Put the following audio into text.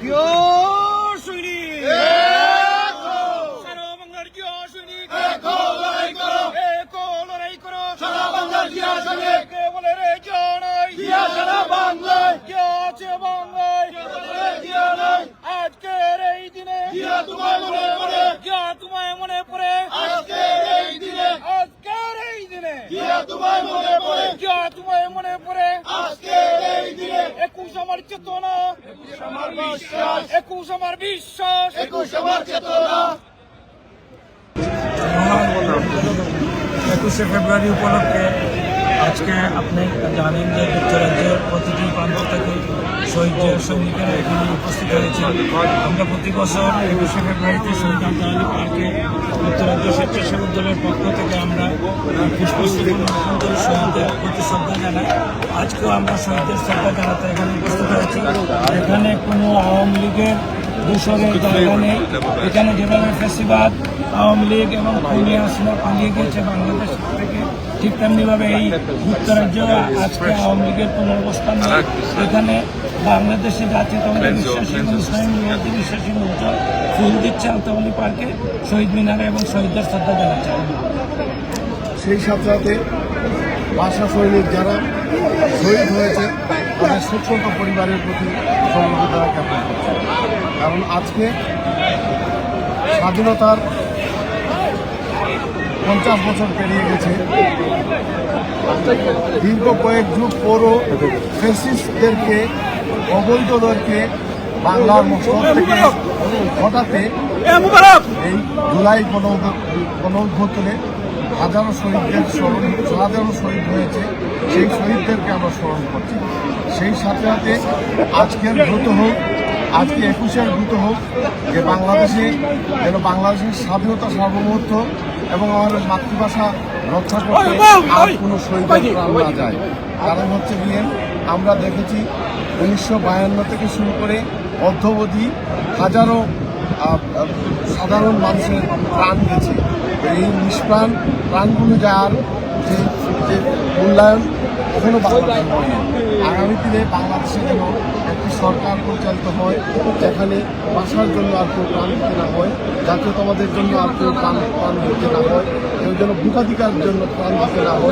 প্রিয় সৈনিক সারা বাংলার প্রিয় সৈনিক একো লড়াই করো কে বলে রে জনাই কে আছে বাংলায় আজকের এই দিনে গিয়া তোমায় মনে পড়ে আজকের এই দিনে তোমায় মনে পড়ে আমার চেতনা একুশ আমার বিশ্বাস একুশে ফেব্রুয়ারি উপলক্ষে আজকে আপনি জানেন যে যুক্তরাজ্যের প্রতিটি প্রান্ত থেকে শহীদ সৈনিকেরা এখানে উপস্থিত হয়েছে। আমরা প্রতি বছর একুশে ফেব্রুয়ারিতে শহীদ আন্তর্জাতিক পার্কে দলের পক্ষ থেকে আমরা পুষ্পস্তবন অর্পণ শহীদদের প্রতি শ্রদ্ধা জানাই। আজকেও আমরা শহীদদের শ্রদ্ধা জানাতে এখানে উপস্থিত হয়েছি। এখানে কোনো আওয়ামী লীগের দূষণের জায়গা নেই এখানে যেভাবে ফেসিবাদ আওয়ামী লীগ এবং খুনি আসলে পালিয়ে গেছে বাংলাদেশ থেকে, ঠিক তেমনিভাবে এই যুক্তরাজ্য আজকে আওয়ামী লীগের পুনর্বস্থান এখানে বাংলাদেশে জাতীয়তাবাদী বিশ্বাসী এবং ইসলামী বিরোধী বিশ্বাসী মঞ্চ ফুল দিচ্ছে আলতাবলী পার্কে, শহীদ মিনারে এবং শহীদদের শ্রদ্ধা জানাচ্ছে। সেই সাথে সাথে ভাষা সৈনিক যারা শহীদ হয়েছে, তাদের শোকসন্ত পরিবারের প্রতি সমবেদনা জ্ঞাপন কারণ আজকে স্বাধীনতার পঞ্চাশ বছর পেরিয়ে গেছে। দীর্ঘ কয়েক যুগ পরও ফেসিস্টদেরকে অবৈধদেরকে বাংলার মসনদ থেকে হঠাতে এই জুলাই গণ গণ অভ্যুত্থানে হাজারো শহীদদের স্মরণ হাজারো শহীদ হয়েছে। সেই শহীদদেরকে আমরা স্মরণ করছি। সেই সাথে সাথে আজকের দ্রুত হোক আজকে একুশের দ্রুত হোক যে বাংলাদেশে যেন বাংলাদেশের স্বাধীনতা সার্বভৌমত্ব এবং আমাদের মাতৃভাষা রক্ষা করতে আর কোনো প্রাণ না যায়। কারণ হচ্ছে গিয়ে আমরা দেখেছি উনিশশো বায়ান্ন থেকে শুরু করে অর্ধবধি হাজারো সাধারণ মানুষের প্রাণ গেছে। এই নিষ্প্রাণ প্রাণগুলো যাওয়ার যে যে মূল্যায়ন এখনও বাংলাদেশ হয়নি আগামী দিনে বাংলাদেশে যেন সরকার পরিচালিত হয় যেখানে বাসার জন্য আর কেউ প্রাণ দিতে না হয়, জাতীয়তাবাদের জন্য আর কেউ প্রাণ প্রাণ দিতে না হয় কেউ যেন ভোটাধিকার জন্য প্রাণ দিতে না হয়।